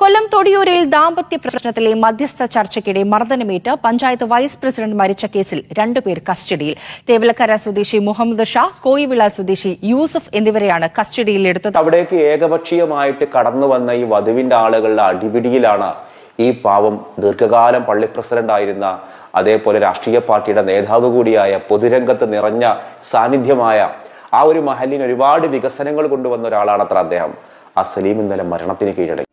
കൊല്ലം തൊടിയൂരിൽ ദാമ്പത്യ പ്രശ്നത്തിലെ മധ്യസ്ഥ ചർച്ചയ്ക്കിടെ മർദ്ദനമേറ്റ് പഞ്ചായത്ത് വൈസ് പ്രസിഡന്റ് മരിച്ച കേസിൽ രണ്ടുപേർ കസ്റ്റഡിയിൽ. തേവലക്കര സ്വദേശി മുഹമ്മദ് ഷാ കോയിവിള സ്വദേശി യൂസഫ് എന്നിവരെയാണ് കസ്റ്റഡിയിൽ കസ്റ്റഡിയിലെടുത്തത് അവിടേക്ക് ഏകപക്ഷീയമായിട്ട് കടന്നു വന്ന ഈ വധുവിന്റെ ആളുകളുടെ അടിപിടിയിലാണ് ഈ പാവം ദീർഘകാലം പള്ളി പ്രസിഡന്റ് ആയിരുന്ന അതേപോലെ രാഷ്ട്രീയ പാർട്ടിയുടെ നേതാവ് കൂടിയായ പൊതുരംഗത്ത് നിറഞ്ഞ സാന്നിധ്യമായ ആ ഒരു മഹലിന് ഒരുപാട് വികസനങ്ങൾ കൊണ്ടുവന്ന ഒരാളാണ് അത്ര അദ്ദേഹം. ആ സലീം ഇന്നലെ മരണത്തിന് കീഴടങ്ങി.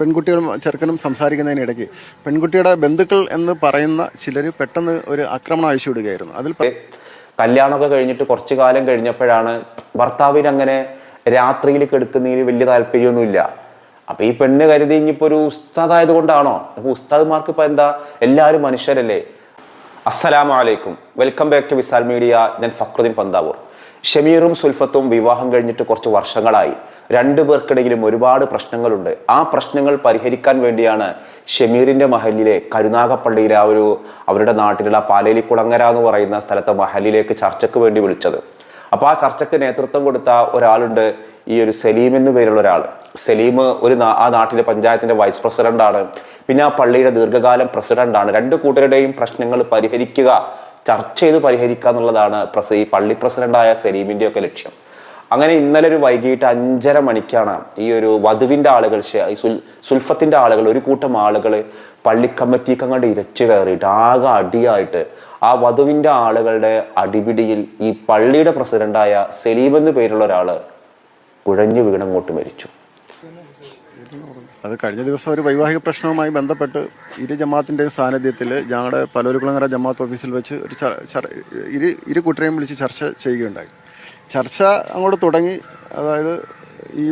പെൺകുട്ടികളും ചെറുക്കനും സംസാരിക്കുന്നതിനിടയ്ക്ക് പെൺകുട്ടിയുടെ ബന്ധുക്കൾ എന്ന് പറയുന്ന ചിലർ പെട്ടെന്ന് ഒരു ആക്രമണം അഴിച്ചുവിടുകയായിരുന്നു അതിൽ കല്യാണമൊക്കെ കഴിഞ്ഞിട്ട് കുറച്ചു കാലം കഴിഞ്ഞപ്പോഴാണ് ഭർത്താവിന് അങ്ങനെ രാത്രിയിൽ കെടുക്കുന്നതിന് വലിയ താല്പര്യമൊന്നുമില്ല. അപ്പൊ ഈ പെണ്ണ് കരുതി ഇനിയിപ്പോ ഒരു ഉസ്താദായത് കൊണ്ടാണോ അപ്പൊ ഉസ്താദ്മാർക്ക് ഇപ്പൊ എന്താ? എല്ലാവരും മനുഷ്യരല്ലേ? അസ്സലാമലൈക്കും welcome back to Visal media. ഞാൻ ഫക്രുദ്ദീൻ പന്താവൂർ. ഷമീറും സുൽഫത്തും വിവാഹം കഴിഞ്ഞിട്ട് കുറച്ച് വർഷങ്ങളായി. രണ്ടു പേർക്കിടയിലും ഒരുപാട് പ്രശ്നങ്ങളുണ്ട്. ആ പ്രശ്നങ്ങൾ പരിഹരിക്കാൻ വേണ്ടിയാണ് ഷമീറിന്റെ മഹലിലെ കരുനാഗപ്പള്ളിയിലെ ആ ഒരു അവരുടെ നാട്ടിലുള്ള പാലേലി കുളങ്ങര എന്ന് പറയുന്ന സ്ഥലത്തെ മഹലിലേക്ക് ചർച്ചയ്ക്ക് വേണ്ടി വിളിച്ചത്. അപ്പോൾ ആ ചർച്ചയ്ക്ക് നേതൃത്വം കൊടുത്ത ഒരാളുണ്ട് ഈ ഒരു സലീം എന്ന് പേരുള്ള ഒരാൾ. സലീം ഒരു ആ നാട്ടിലെ പഞ്ചായത്തിന്റെ വൈസ് പ്രസിഡന്റാണ്. പിന്നെ ആ പള്ളിയുടെ ദീർഘകാലം പ്രസിഡന്റാണ്. രണ്ട് കൂട്ടരുടെയും പ്രശ്നങ്ങൾ പരിഹരിക്കുക ചർച്ച ചെയ്ത് പരിഹരിക്കുക എന്നുള്ളതാണ് പ്രസ- ഈ പള്ളി പ്രസിഡന്റായ സലീമിന്റെ ഒക്കെ ലക്ഷ്യം. അങ്ങനെ ഇന്നലെ ഒരു വൈകിട്ട് അഞ്ചര മണിക്കാണ് ഈ ഒരു വധുവിന്റെ ആളുകൾ ഈ സുൽ- സുൽഫത്തിന്റെ ആളുകൾ ഒരു കൂട്ടം ആളുകൾ പള്ളി കമ്മിറ്റിക്ക് അങ്ങോട്ട് ഇരച്ചു കയറിയിട്ട് ആകെ അടിയായിട്ട് ആ വധുവിന്റെ ആളുകളുടെ അടിപിടിയിൽ ഈ പള്ളിയുടെ പ്രസിഡന്റായ സലീം എന്ന് പേരുള്ള ഒരാൾ കുഴഞ്ഞു വീണങ്ങോട്ട് മരിച്ചു. അത് കഴിഞ്ഞ ദിവസം ഒരു വൈവാഹിക പ്രശ്നവുമായി ബന്ധപ്പെട്ട് ഇരു ജമാത്തിന്റെയും സാന്നിധ്യത്തിൽ ഞങ്ങളുടെ പലൂരുകുളങ്ങര ജമാത്ത് ഓഫീസിൽ വെച്ച് ഒരു ഇരു ഇരു കൂട്ടരെയും വിളിച്ച് ചർച്ച ചെയ്യുകയുണ്ടായി. ചർച്ച അങ്ങോട്ട് തുടങ്ങി അതായത് ഈ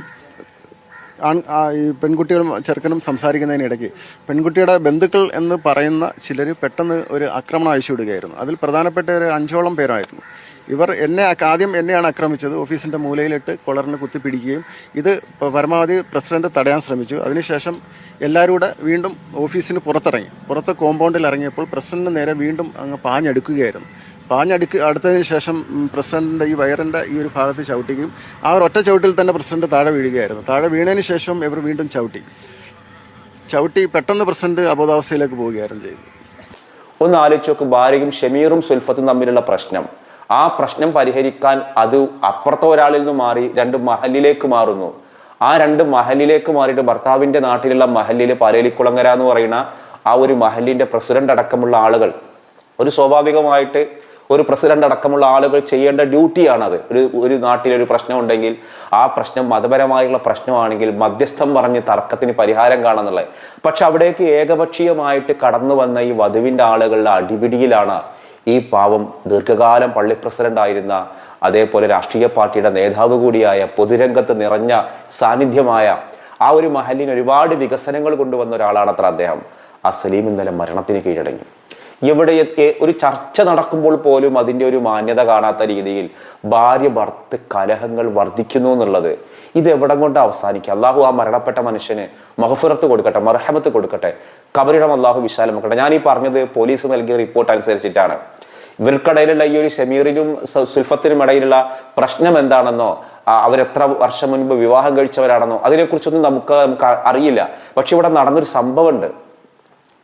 ആൺ ഈ പെൺകുട്ടികളും ചെറുക്കനും സംസാരിക്കുന്നതിനിടയ്ക്ക് പെൺകുട്ടിയുടെ ബന്ധുക്കൾ എന്ന് പറയുന്ന ചിലർ പെട്ടെന്ന് ഒരു ആക്രമണം അയച്ചു വിടുകയായിരുന്നു. അതിൽ പ്രധാനപ്പെട്ട ഒരു അഞ്ചോളം പേരായിരുന്നു. ഇവർ എന്നെ ആദ്യം എന്നെയാണ് ആക്രമിച്ചത്. ഓഫീസിന്റെ മൂലയിലിട്ട് കൊളറിന് കുത്തിപ്പിടിക്കുകയും ഇത് പരമാവധി പ്രസിഡന്റ് തടയാൻ ശ്രമിച്ചു. അതിനുശേഷം എല്ലാവരും വീണ്ടും ഓഫീസിന് പുറത്തിറങ്ങി. പുറത്ത് കോമ്പൗണ്ടിൽ ഇറങ്ങിയപ്പോൾ പ്രസിഡന്റിന് നേരെ വീണ്ടും അങ്ങ് പാഞ്ഞടുക്കുകയായിരുന്നു. പാഞ്ഞടുക്ക് അടുത്തതിന് ശേഷം പ്രസിഡന്റിന്റെ ഈ വയറിന്റെ ഈ ഒരു ഭാഗത്ത് ചവിട്ടിക്കും ആ ഒരു ഒറ്റ ചവിട്ടിൽ തന്നെ പ്രസിഡന്റ് താഴെ വീഴുകയായിരുന്നു. താഴെ വീണതിന് ശേഷം ഇവർ വീണ്ടും ചവിട്ടി. ചവിട്ടി പെട്ടെന്ന് പ്രസിഡന്റ് അബോധാവസ്ഥയിലേക്ക് പോവുകയായിരുന്നു ചെയ്തു ഒന്ന് ആലോചിച്ച് ഭാര്യയും ഷമീറും സുൽഫത്തും തമ്മിലുള്ള പ്രശ്നം. ആ പ്രശ്നം പരിഹരിക്കാൻ അത് അപ്പുറത്തെ ഒരാളിൽ നിന്ന് മാറി രണ്ട് മഹലിലേക്ക് മാറുന്നു. ആ രണ്ട് മഹലിലേക്ക് മാറിയിട്ട് ഭർത്താവിന്റെ നാട്ടിലുള്ള മഹലിൽ പരേലിക്കുളങ്ങര എന്ന് പറയുന്ന ആ ഒരു മഹലിന്റെ പ്രസിഡന്റ് അടക്കമുള്ള ആളുകൾ ഒരു സ്വാഭാവികമായിട്ട് ഒരു പ്രസിഡന്റ് അടക്കമുള്ള ആളുകൾ ചെയ്യേണ്ട ഡ്യൂട്ടിയാണത്. ഒരു ഒരു നാട്ടിൽ ഒരു പ്രശ്നം ഉണ്ടെങ്കിൽ ആ പ്രശ്നം മതപരമായുള്ള പ്രശ്നമാണെങ്കിൽ മധ്യസ്ഥം പറഞ്ഞ് തർക്കത്തിന് പരിഹാരം കാണുന്നുള്ളത്. പക്ഷെ അവിടേക്ക് ഏകപക്ഷീയമായിട്ട് കടന്നു വന്ന ഈ വധുവിന്റെ ആളുകളുടെ അടിപിടിയിലാണ് ഈ പാവം ദീർഘകാലം പള്ളി പ്രസിഡന്റ് ആയിരുന്ന അതേപോലെ രാഷ്ട്രീയ പാർട്ടിയുടെ നേതാവ് കൂടിയായ പൊതുരംഗത്ത് നിറഞ്ഞ സാന്നിധ്യമായ ആ ഒരു മഹലിന് ഒരുപാട് വികസനങ്ങൾ കൊണ്ടുവന്ന ഒരാളാണത്ര അദ്ദേഹം. ആ സലീം ഇന്നലെ മരണത്തിന് കീഴടങ്ങി. എവിടെ ഒരു ചർച്ച നടക്കുമ്പോൾ പോലും അതിന്റെ ഒരു മാന്യത കാണാത്ത രീതിയിൽ ഭാര്യ ഭർത്ത് കലഹങ്ങൾ വർദ്ധിക്കുന്നു എന്നുള്ളത് ഇത് എവിടം കൊണ്ട് അവസാനിക്കുക അള്ളാഹു ആ മരണപ്പെട്ട മനുഷ്യന് മഹഫുറത്ത് കൊടുക്കട്ടെ മർഹമത്ത് കൊടുക്കട്ടെ കബറിടം അള്ളാഹു വിശാലമാക്കട്ടെ ഞാൻ ഈ പറഞ്ഞത് പോലീസ് നൽകിയ റിപ്പോർട്ട് അനുസരിച്ചിട്ടാണ്. ഇവർക്കിടയിലുള്ള ഈ ഒരു ഷമീറിനും സുൽഫത്തിനും ഇടയിലുള്ള പ്രശ്നം എന്താണെന്നോ അവരെത്ര വർഷം മുൻപ് വിവാഹം കഴിച്ചവരാണെന്നോ അതിനെക്കുറിച്ചൊന്നും നമുക്ക് നമുക്ക് അറിയില്ല. പക്ഷെ ഇവിടെ നടന്നൊരു സംഭവമുണ്ട്.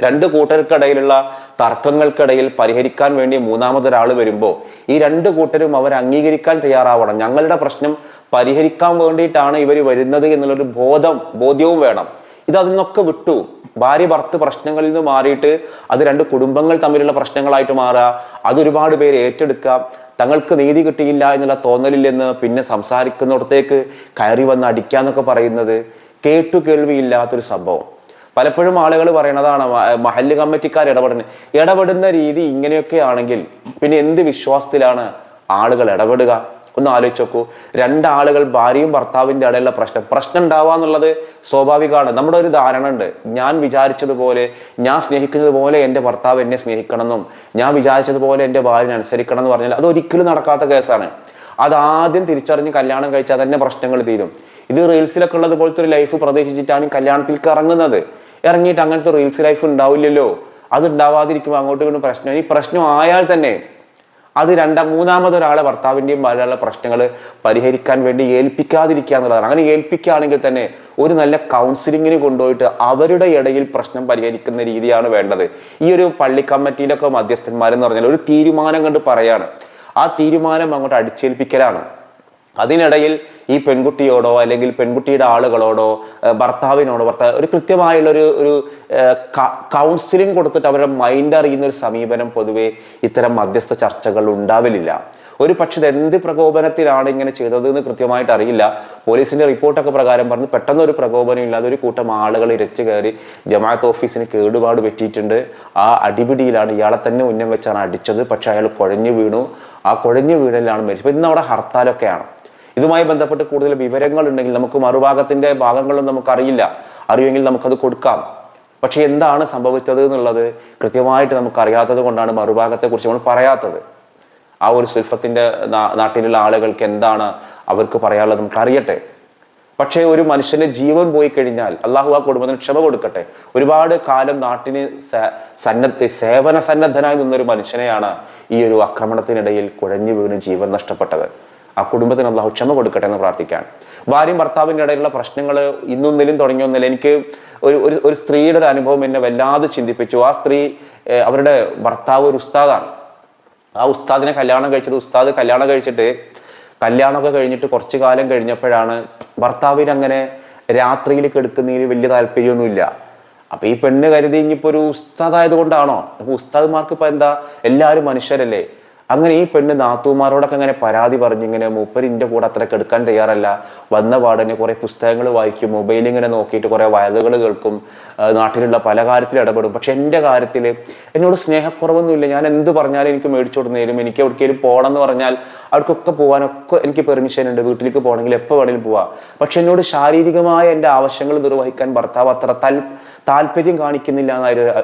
രണ്ട് കൂട്ടർക്കിടയിലുള്ള തർക്കങ്ങൾക്കിടയിൽ പരിഹരിക്കാൻ വേണ്ടി മൂന്നാമതൊരാൾ വരുമ്പോൾ ഈ രണ്ട് കൂട്ടരും അവർ അംഗീകരിക്കാൻ തയ്യാറാവണം. ഞങ്ങളുടെ പ്രശ്നം പരിഹരിക്കാൻ വേണ്ടിയിട്ടാണ് ഇവർ വരുന്നത് എന്നുള്ളൊരു ബോധം ബോധ്യവും വേണം. ഇത് അതിനൊക്കെ വിട്ടു. ഭാര്യ ഭർത്ത് പ്രശ്നങ്ങളിൽ നിന്ന് മാറിയിട്ട് അത് രണ്ട് കുടുംബങ്ങൾ തമ്മിലുള്ള പ്രശ്നങ്ങളായിട്ട് മാറുക അതൊരുപാട് പേര് ഏറ്റെടുക്കുക തങ്ങൾക്ക് നീതി കിട്ടിയില്ല എന്നുള്ള തോന്നലിൽ നിന്ന് പിന്നെ സംസാരിക്കുന്നിടത്തേക്ക് കയറി വന്ന് അടിക്കാന്നൊക്കെ പറയുന്നത് കേട്ടു കേൾവിയില്ലാത്തൊരു സംഭവം. പലപ്പോഴും ആളുകൾ പറയണതാണ് മഹല്ല് കമ്മിറ്റിക്കാർ ഇടപെടുന്നത് ഇടപെടുന്ന രീതി ഇങ്ങനെയൊക്കെ ആണെങ്കിൽ പിന്നെ എന്ത് വിശ്വാസത്തിലാണ് ആളുകൾ ഇടപെടുക? ഒന്ന് ആലോചിച്ച് നോക്കൂ. രണ്ടാളുകൾ ഭാര്യയും ഭർത്താവിന്റെ ഇടയിലുള്ള പ്രശ്നം പ്രശ്നം ഉണ്ടാവുക എന്നുള്ളത് സ്വാഭാവികമാണ്. നമ്മുടെ ഒരു ധാരണ ഉണ്ട്. ഞാൻ വിചാരിച്ചതുപോലെ ഞാൻ സ്നേഹിക്കുന്നത് പോലെ എന്റെ ഭർത്താവ് എന്നെ സ്നേഹിക്കണമെന്നും ഞാൻ വിചാരിച്ചതുപോലെ എന്റെ ഭാര്യനെ അനുസരിക്കണം എന്ന് പറഞ്ഞാൽ അത് ഒരിക്കലും നടക്കാത്ത കേസാണ്. അതാദ്യം തിരിച്ചറിഞ്ഞ് കല്യാണം കഴിച്ചാൽ തന്നെ പ്രശ്നങ്ങൾ തീരും. ഇത് റീൽസിലൊക്കെ ഉള്ളത് പോലത്തെ ഒരു ലൈഫ് പ്രതീക്ഷിച്ചിട്ടാണ് ഈ കല്യാണത്തിലേക്ക് ഇറങ്ങുന്നത്. ഇറങ്ങിയിട്ട് അങ്ങനത്തെ റീൽസ് ലൈഫ് ഉണ്ടാവില്ലല്ലോ. അത് ഉണ്ടാവാതിരിക്കുമ്പോൾ അങ്ങോട്ടും ഇങ്ങോട്ടും പ്രശ്നം. ഈ പ്രശ്നം ആയാൽ തന്നെ അത് രണ്ടാം മൂന്നാമതൊരാളെ ഭർത്താവിന്റെയും ഭാര്യയുള്ള പ്രശ്നങ്ങൾ പരിഹരിക്കാൻ വേണ്ടി ഏൽപ്പിക്കാതിരിക്കുക എന്നുള്ളതാണ്. അങ്ങനെ ഏൽപ്പിക്കുകയാണെങ്കിൽ തന്നെ ഒരു നല്ല കൗൺസിലിങ്ങിന് കൊണ്ടുപോയിട്ട് അവരുടെ ഇടയിൽ പ്രശ്നം പരിഹരിക്കുന്ന രീതിയാണ് വേണ്ടത്. ഈ ഒരു പള്ളി കമ്മിറ്റിയിലൊക്കെ മധ്യസ്ഥന്മാരെന്ന് പറഞ്ഞാൽ ഒരു തീരുമാനം കണ്ട് പറയാണ്. ആ തീരുമാനം അങ്ങോട്ട് അടിച്ചേൽപ്പിക്കലാണ്. അതിനിടയിൽ ഈ പെൺകുട്ടിയോടോ അല്ലെങ്കിൽ പെൺകുട്ടിയുടെ ആളുകളോടോ ഭർത്താവിനോടോ ഭർത്താവ് ഒരു കൃത്യമായുള്ളൊരു ഒരു കൗൺസിലിംഗ് കൊടുത്തിട്ട് അവരുടെ മൈൻഡ് അറിയുന്ന ഒരു സമീപനം പൊതുവെ ഇത്തരം മധ്യസ്ഥ ചർച്ചകൾ ഉണ്ടാവലില്ല. ഒരു പക്ഷേ എന്ത് പ്രകോപനത്തിലാണ് ഇങ്ങനെ ചെയ്തത് എന്ന് കൃത്യമായിട്ട് അറിയില്ല. പോലീസിന്റെ റിപ്പോർട്ടൊക്കെ പ്രകാരം പറഞ്ഞു പെട്ടെന്ന് ഒരു പ്രകോപനം ഇല്ലാതെ ഒരു കൂട്ടം ആളുകൾ ഇരച്ചു കയറി ജമാഅത്ത് ഓഫീസിന് കേടുപാട് പറ്റിയിട്ടുണ്ട്. ആ അടിപിടിയിലാണ് ഇയാളെ തന്നെ ഉന്നം വെച്ചാണ് അടിച്ചത്. പക്ഷെ അയാൾ കുഴഞ്ഞു വീണു. ആ കുഴഞ്ഞു വീണലിലാണ് മരിച്ചത്. ഇന്ന് അവിടെ ഹർത്താലൊക്കെയാണ്. ഇതുമായി ബന്ധപ്പെട്ട് കൂടുതൽ വിവരങ്ങൾ ഉണ്ടെങ്കിൽ നമുക്ക് മറുഭാഗത്തിന്റെ ഭാഗങ്ങളും നമുക്ക് അറിയില്ല അറിയുമെങ്കിൽ നമുക്കത് കൊടുക്കാം. പക്ഷെ എന്താണ് സംഭവിച്ചത് എന്നുള്ളത് കൃത്യമായിട്ട് നമുക്ക് അറിയാത്തത് കൊണ്ടാണ് മറുഭാഗത്തെ കുറിച്ച് നമ്മൾ പറയാത്തത്. ആ ഒരു സുൽഫത്തിന്റെ നാട്ടിലുള്ള ആളുകൾക്ക് എന്താണ് അവർക്ക് പറയാനുള്ളത് നമുക്ക് അറിയട്ടെ പക്ഷേ ഒരു മനുഷ്യന്റെ ജീവൻ പോയി കഴിഞ്ഞാൽ അള്ളാഹു ആ കുടുംബത്തിന് ക്ഷമ കൊടുക്കട്ടെ. ഒരുപാട് കാലം നാട്ടിന് സന്നദ്ധ സേവന സന്നദ്ധനായി നിന്നൊരു മനുഷ്യനെയാണ് ഈ ഒരു ആക്രമണത്തിനിടയിൽ കുഴഞ്ഞു വീണ് ജീവൻ നഷ്ടപ്പെട്ടത്. ആ കുടുംബത്തിന് അള്ളാഹു ക്ഷമ കൊടുക്കട്ടെ എന്ന് പ്രാർത്ഥിക്കാൻ ഭാര്യയും ഭർത്താവിന്റെ ഇടയിലുള്ള പ്രശ്നങ്ങൾ ഇന്നൊന്നിലും തുടങ്ങിയൊന്നില്ല എനിക്ക് ഒരു ഒരു സ്ത്രീയുടെ ഒരു അനുഭവം എന്നെ വല്ലാതെ ചിന്തിപ്പിച്ചു. ആ സ്ത്രീ അവരുടെ ഭർത്താവ് ഒരു ഉസ്താദാണ്. ആ ഉസ്താദിനെ കല്യാണം കഴിച്ചത് ഉസ്താദ് കല്യാണം കഴിച്ചിട്ട് കല്യാണമൊക്കെ കഴിഞ്ഞിട്ട് കുറച്ച് കാലം കഴിഞ്ഞപ്പോഴാണ് ഭർത്താവിന് അങ്ങനെ രാത്രിയിൽ കെടുക്കുന്നതിന് വലിയ താല്പര്യമൊന്നുമില്ല. അപ്പൊ ഈ പെണ്ണ് കരുതി ഇനിയിപ്പോ ഒരു ഉസ്താദായത് കൊണ്ടാണോ അപ്പൊ ഉസ്താദ്മാർക്ക് ഇപ്പൊ എന്താ? എല്ലാവരും മനുഷ്യരല്ലേ. അങ്ങനെ ഈ പെണ്ണ് നാത്തൂമാരോടൊക്കെ അങ്ങനെ പരാതി പറഞ്ഞ് ഇങ്ങനെ മൂപ്പരിന്റെ കൂടെ അത്ര കെടുക്കാൻ തയ്യാറല്ല. വന്ന പാടനെ കുറെ പുസ്തകങ്ങൾ വായിക്കും മൊബൈൽ ഇങ്ങനെ നോക്കിയിട്ട് കുറെ വയലുകൾ കേൾക്കും നാട്ടിലുള്ള പല കാര്യത്തിൽ ഇടപെടും. പക്ഷെ എന്റെ കാര്യത്തിൽ എന്നോട് സ്നേഹക്കുറവൊന്നുമില്ല. ഞാൻ എന്ത് പറഞ്ഞാലും എനിക്ക് മേടിച്ചു കൊടുക്കുന്നതിലും എനിക്ക് എവിടേക്കെങ്കിലും പോകണം എന്ന് പറഞ്ഞാൽ അവർക്കൊക്കെ പോകാനൊക്കെ എനിക്ക് പെർമിഷൻ ഉണ്ട്. വീട്ടിലേക്ക് പോകണമെങ്കിൽ എപ്പോൾ വേണമെങ്കിലും പോവാം. പക്ഷെ എന്നോട് ശാരീരികമായ എന്റെ ആവശ്യങ്ങൾ നിർവഹിക്കാൻ ഭർത്താവ് അത്ര താൽ താല്പര്യം കാണിക്കുന്നില്ല എന്നായിരുന്നു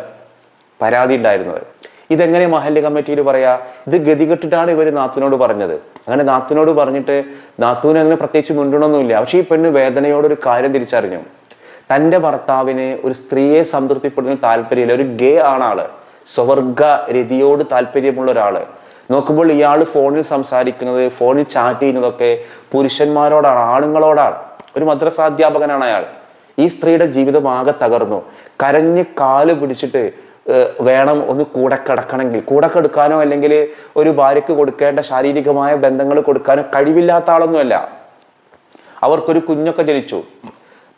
പരാതി ഉണ്ടായിരുന്നത്. ഇതെങ്ങനെ മഹല്ല് കമ്മിറ്റിയിൽ പറയാ? ഇത് ഗതികെട്ടിട്ടാണ് ഇവർ നാത്തുവിനോട് പറഞ്ഞത്. അങ്ങനെ നാത്തുവിനോട് പറഞ്ഞിട്ട് നാത്തുവിന് അങ്ങനെ പ്രത്യേകിച്ച് മുൻഗണനൊന്നുമില്ല പക്ഷേ ഈ പെണ്ണ് വേദനയോടൊരു കാര്യം തിരിച്ചറിഞ്ഞു. തന്റെ ഭർത്താവിന് ഒരു സ്ത്രീയെ സംതൃപ്തിപ്പെടുന്ന താല്പര്യമില്ല. ഒരു ഗേ ആണ് ആൾ സ്വവർഗ രതിയോട് താല്പര്യമുള്ള ഒരാൾ. നോക്കുമ്പോൾ ഇയാൾ ഫോണിൽ സംസാരിക്കുന്നത് ഫോണിൽ ചാറ്റ് ചെയ്യുന്നതൊക്കെ പുരുഷന്മാരോടാണ് ആണുങ്ങളോടാണ്. ഒരു മദ്രസാധ്യാപകനാണ് അയാൾ. ഈ സ്ത്രീയുടെ ജീവിതം ആകെ തകർന്നു. കരഞ്ഞ് കാൽ പിടിച്ചിട്ട് വേണം ഒന്ന് കൂടെ കിടക്കണമെങ്കിൽ. കൂടെ കിടക്കാനോ അല്ലെങ്കിൽ ഒരു ഭാര്യയ്ക്ക് കൊടുക്കേണ്ട ശാരീരികമായ ബന്ധങ്ങൾ കൊടുക്കാനോ കഴിവില്ലാത്ത ആളൊന്നുമല്ല. അവർക്കൊരു കുഞ്ഞൊക്കെ ജനിച്ചു.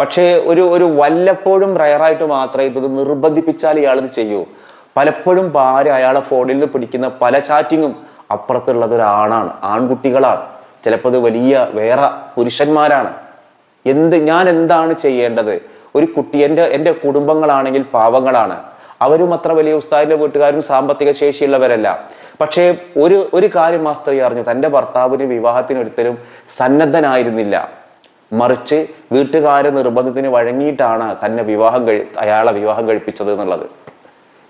പക്ഷേ ഒരു ഒരു വല്ലപ്പോഴും റയറായിട്ട് മാത്രമേ ഇത് നിർബന്ധിപ്പിച്ചാൽ ഇയാളത് ചെയ്യൂ. പലപ്പോഴും ഭാര്യ അയാളെ ഫോണിൽ നിന്ന് പിടിക്കുന്ന പല ചാറ്റിങ്ങും അപ്പുറത്തുള്ളത് ഒരാണാണ്. ആൺകുട്ടികളാണ്. ചിലപ്പോൾ അത് വലിയ വേറെ പുരുഷന്മാരാണ്. എന്ത് ഞാൻ എന്താണ് ചെയ്യേണ്ടത്? ഒരു കുട്ടി എന്റെ എന്റെ കുടുംബങ്ങളാണെങ്കിൽ പാവങ്ങളാണ്. അവരും അത്ര വലിയ ഉസ്താദിന്റെ വീട്ടുകാരും സാമ്പത്തിക ശേഷിയുള്ളവരല്ല. പക്ഷേ ഒരു ഒരു കാര്യം ആ സ്ത്രീ അറിഞ്ഞു. തന്റെ ഭർത്താവിന് വിവാഹത്തിന് ഒരിക്കലും സന്നദ്ധനായിരുന്നില്ല. മറിച്ച് വീട്ടുകാരെ നിർബന്ധത്തിന് വഴങ്ങിയിട്ടാണ് തന്നെ വിവാഹം കഴി അയാളെ വിവാഹം കഴിപ്പിച്ചത് എന്നുള്ളത്.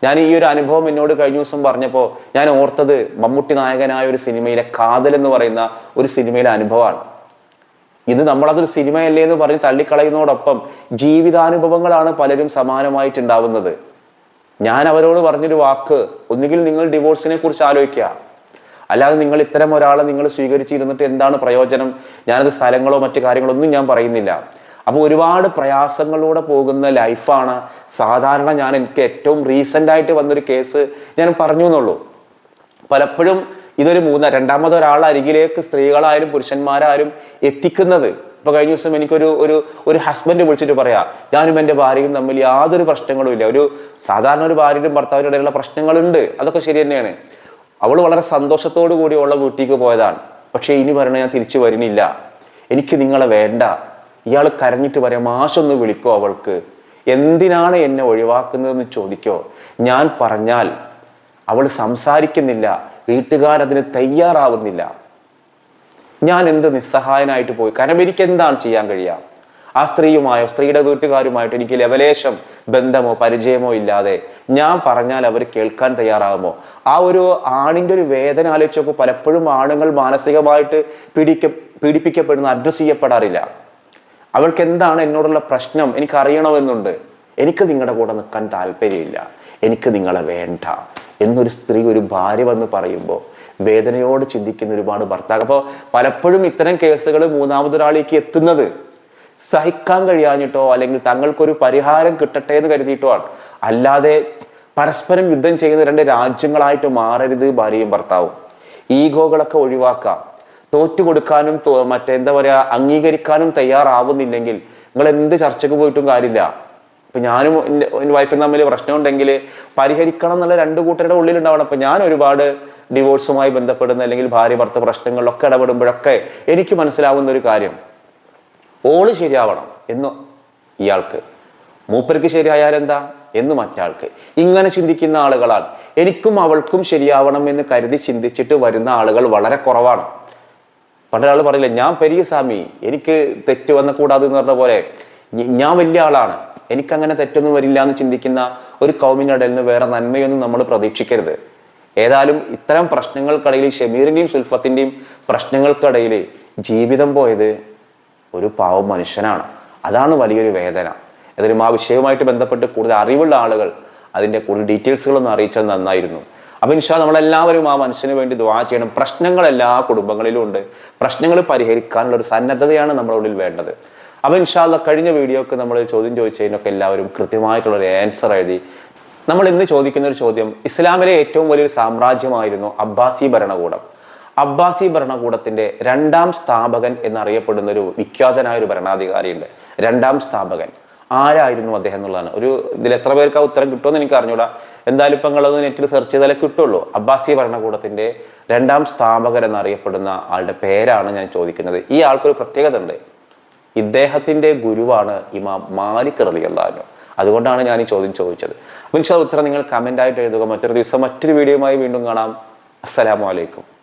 ഞാൻ ഈ ഒരു അനുഭവം എന്നോട് കഴിഞ്ഞ ദിവസം പറഞ്ഞപ്പോൾ ഞാൻ ഓർത്തത് മമ്മൂട്ടി നായകനായ ഒരു സിനിമയിലെ കാതൽ എന്ന് പറയുന്ന ഒരു സിനിമയിലെ അനുഭവമാണ്. ഇത് നമ്മളതൊരു സിനിമയല്ലേ എന്ന് പറഞ്ഞ് തള്ളിക്കളയുന്നതോടൊപ്പം ജീവിതാനുഭവങ്ങളാണ് പലരും സമാനമായിട്ടുണ്ടാവുന്നത്. ഞാൻ അവരോട് പറഞ്ഞൊരു വാക്ക് ഒന്നുകിൽ നിങ്ങൾ ഡിവോഴ്സിനെ കുറിച്ച് ആലോചിക്കുക. അല്ലാതെ നിങ്ങൾ ഇത്തരം ഒരാളെ നിങ്ങൾ സ്വീകരിച്ചിരുന്നിട്ട് എന്താണ് പ്രയോജനം? ഞാനത് സ്ഥലങ്ങളോ മറ്റു കാര്യങ്ങളോ ഒന്നും ഞാൻ പറയുന്നില്ല. അപ്പോൾ ഒരുപാട് പ്രയാസങ്ങളിലൂടെ പോകുന്ന ലൈഫാണ് സാധാരണ ഞാൻ എനിക്ക് ഏറ്റവും റീസെന്റ് ആയിട്ട് വന്നൊരു കേസ് ഞാൻ പറഞ്ഞു എന്നുള്ളൂ. പലപ്പോഴും ഇതൊരു മൂന്ന രണ്ടാമത് ഒരാൾ അരികിലേക്ക് സ്ത്രീകളായാലും പുരുഷന്മാരായാലും എത്തിക്കുന്നത് ഇപ്പൊ കഴിഞ്ഞ ദിവസം എനിക്കൊരു ഒരു ഒരു ഹസ്ബൻഡ് വിളിച്ചിട്ട് പറയാ ഞാനും എന്റെ ഭാര്യയും തമ്മിൽ യാതൊരു പ്രശ്നങ്ങളും ഇല്ല. ഒരു സാധാരണ ഒരു ഭാര്യയും ഭർത്താവിന്റെ ഇടയിലുള്ള പ്രശ്നങ്ങളുണ്ട്. അതൊക്കെ ശരി തന്നെയാണ്. അവൾ വളരെ സന്തോഷത്തോടു കൂടി ഉള്ള വീട്ടിലേക്ക് പോയതാണ്. പക്ഷേ ഇനി പറയണ ഞാൻ തിരിച്ചു വരുന്നില്ല. എനിക്ക് നിങ്ങളെ വേണ്ട. ഇയാൾ കരഞ്ഞിട്ട് പറയാം മാഷൊന്ന് വിളിക്കോ അവൾക്ക്. എന്തിനാണ് എന്നെ ഒഴിവാക്കുന്നതെന്ന് ചോദിക്കോ. ഞാൻ പറഞ്ഞാൽ അവൾ സംസാരിക്കുന്നില്ല. വീട്ടുകാരതിന് തയ്യാറാവുന്നില്ല. ഞാൻ എന്ത് നിസ്സഹായനായിട്ട് പോയി? കാരണം എനിക്ക് എന്താണ് ചെയ്യാൻ കഴിയുക? ആ സ്ത്രീയുമായോ സ്ത്രീയുടെ വീട്ടുകാരുമായിട്ട് എനിക്ക് ലവലേശം ബന്ധമോ പരിചയമോ ഇല്ലാതെ ഞാൻ പറഞ്ഞാൽ അവർ കേൾക്കാൻ തയ്യാറാകുമോ? ആ ഒരു ആണിന്റെ ഒരു വേദന ആലോചിച്ച് നോക്കുമ്പോൾ പലപ്പോഴും ആണുങ്ങൾ മാനസികമായിട്ട് പീഡിക്ക പീഡിപ്പിക്കപ്പെടുന്ന അഡ്രസ് ചെയ്യപ്പെടാറില്ല. അവൾക്ക് എന്താണ് എന്നോടുള്ള പ്രശ്നം? എനിക്ക് അറിയണമെന്നുണ്ട് എനിക്ക് നിങ്ങളുടെ കൂടെ നിൽക്കാൻ താല്പര്യമില്ല. എനിക്ക് നിങ്ങളെ വേണ്ട. എന്നൊരു സ്ത്രീ ഒരു ഭാര്യ വന്ന് പറയുമ്പോൾ വേദനയോട് ചിന്തിക്കുന്ന ഒരുപാട് ഭർത്താവ് അപ്പോൾ പലപ്പോഴും ഇത്തരം കേസുകൾ മൂന്നാമതൊരാളിലേക്ക് എത്തുന്നത് സഹിക്കാൻ കഴിയാഞ്ഞിട്ടോ അല്ലെങ്കിൽ തങ്ങൾക്കൊരു പരിഹാരം കിട്ടട്ടെ എന്ന് കരുതിയിട്ടോ ആണ്. അല്ലാതെ പരസ്പരം യുദ്ധം ചെയ്യുന്ന രണ്ട് രാജ്യങ്ങളായിട്ട് മാറരുത് ഭാര്യയും ഭർത്താവും. ഈഗോകളൊക്കെ ഒഴിവാക്കാം. തോറ്റു കൊടുക്കാനും എന്താ മറ്റെന്താ പറയാ അംഗീകരിക്കാനും തയ്യാറാവുന്നില്ലെങ്കിൽ നിങ്ങൾ എന്ത് ചർച്ചയ്ക്ക് പോയിട്ടും കാര്യമില്ല. ഇപ്പൊ ഞാനും എന്റെ വൈഫിനും തമ്മിൽ പ്രശ്നമുണ്ടെങ്കിൽ പരിഹരിക്കണം എന്നുള്ള രണ്ട് കൂട്ടരുടെ ഉള്ളിലുണ്ടാവണം. അപ്പൊ ഞാൻ ഒരുപാട് ഡിവോഴ്സുമായി ബന്ധപ്പെടുന്ന അല്ലെങ്കിൽ ഭാര്യ ഭർത്ത പ്രശ്നങ്ങളിലൊക്കെ ഇടപെടുമ്പോഴൊക്കെ എനിക്ക് മനസ്സിലാവുന്ന ഒരു കാര്യം. ഓൾ ശരിയാവണം എന്ന് ഇയാൾക്ക്. മൂപ്പർക്ക് ശരിയായാൽ എന്താ? എന്ന് മറ്റാൾക്ക്. ഇങ്ങനെ ചിന്തിക്കുന്ന ആളുകളാണ് എനിക്കും അവൾക്കും ശരിയാവണം എന്ന് കരുതി ചിന്തിച്ചിട്ട് വരുന്ന ആളുകൾ വളരെ കുറവാണ്. പണ്ടൊരാൾ പറയില്ല ഞാൻ പെരിയ സ്വാമി എനിക്ക് തെറ്റ് വന്ന കൂടാതെ എന്ന് പറഞ്ഞ പോലെ ഞാൻ വലിയ ആളാണ്. എനിക്കങ്ങനെ തെറ്റൊന്നും വരില്ല എന്ന് ചിന്തിക്കുന്ന ഒരു കൗമിന്റെ ഇടയിൽ നിന്ന് വേറെ നന്മയൊന്നും നമ്മൾ പ്രതീക്ഷിക്കരുത്. ഏതായാലും ഇത്തരം പ്രശ്നങ്ങൾക്കിടയിൽ ഷമീറിന്റെയും സുൽഫത്തിന്റെയും പ്രശ്നങ്ങൾക്കിടയിൽ ജീവിതം പോയത് ഒരു പാവം മനുഷ്യനാണ്. അതാണ് വലിയൊരു വേദന. ഏതായാലും ആ വിഷയവുമായിട്ട് ബന്ധപ്പെട്ട് കൂടുതൽ അറിവുള്ള ആളുകൾ അതിന്റെ കൂടുതൽ ഡീറ്റെയിൽസുകളൊന്നും അറിയിച്ചാൽ നന്നായിരുന്നു. അപ്പം ഇൻഷാ നമ്മളെല്ലാവരും ആ മനുഷ്യന് വേണ്ടി ദ്വാ ചെയ്യണം. പ്രശ്നങ്ങൾ എല്ലാ കുടുംബങ്ങളിലും ഉണ്ട്. പ്രശ്നങ്ങൾ പരിഹരിക്കാനുള്ള ഒരു സന്നദ്ധതയാണ് നമ്മുടെ ഉള്ളിൽ വേണ്ടത്. അപ്പൊ ഇൻഷാല്ല കഴിഞ്ഞ വീഡിയോക്ക് നമ്മൾ ചോദ്യം ചോദിച്ചതിനൊക്കെ എല്ലാവരും കൃത്യമായിട്ടുള്ള ഒരു ആൻസർ എഴുതി. നമ്മൾ ഇന്ന് ചോദിക്കുന്ന ഒരു ചോദ്യം ഇസ്ലാമിലെ ഏറ്റവും വലിയൊരു സാമ്രാജ്യമായിരുന്നു അബ്ബാസി ഭരണകൂടം. അബ്ബാസി ഭരണകൂടത്തിന്റെ രണ്ടാം സ്ഥാപകൻ എന്നറിയപ്പെടുന്ന ഒരു വിഖ്യാതനായ ഒരു ഭരണാധികാരിയുണ്ട്. രണ്ടാം സ്ഥാപകൻ. ആരായിരുന്നു അദ്ദേഹം എന്നുള്ളതാണ്. ഒരു ഇതിൽ എത്ര പേർക്ക് ആ ഉത്തരം കിട്ടുമെന്ന് എനിക്ക് അറിഞ്ഞൂടാ. എന്തായാലും ഇപ്പം നിങ്ങളത് നെറ്റിൽ സെർച്ച് ചെയ്താലേ കിട്ടുള്ളൂ. അബ്ബാസി ഭരണകൂടത്തിന്റെ രണ്ടാം സ്ഥാപകൻ എന്നറിയപ്പെടുന്ന ആളുടെ പേരാണ് ഞാൻ ചോദിക്കുന്നത്. ഈ ആൾക്കൊരു പ്രത്യേകത ഉണ്ട്. ഇദ്ദേഹത്തിന്റെ ഗുരുവാണ് ഇമാം മാലിക് റളിയല്ലാഹു അതുകൊണ്ടാണ് ഞാൻ ഈ ചോദ്യം ചോദിച്ചത്. അപ്പോൾ ഇൻഷാ ഉത്തരം നിങ്ങൾ കമന്റായിട്ട് എഴുതുക. മറ്റൊരു ദിവസം മറ്റൊരു വീഡിയോയുമായി വീണ്ടും കാണാം. അസ്സലാമു അലൈക്കും.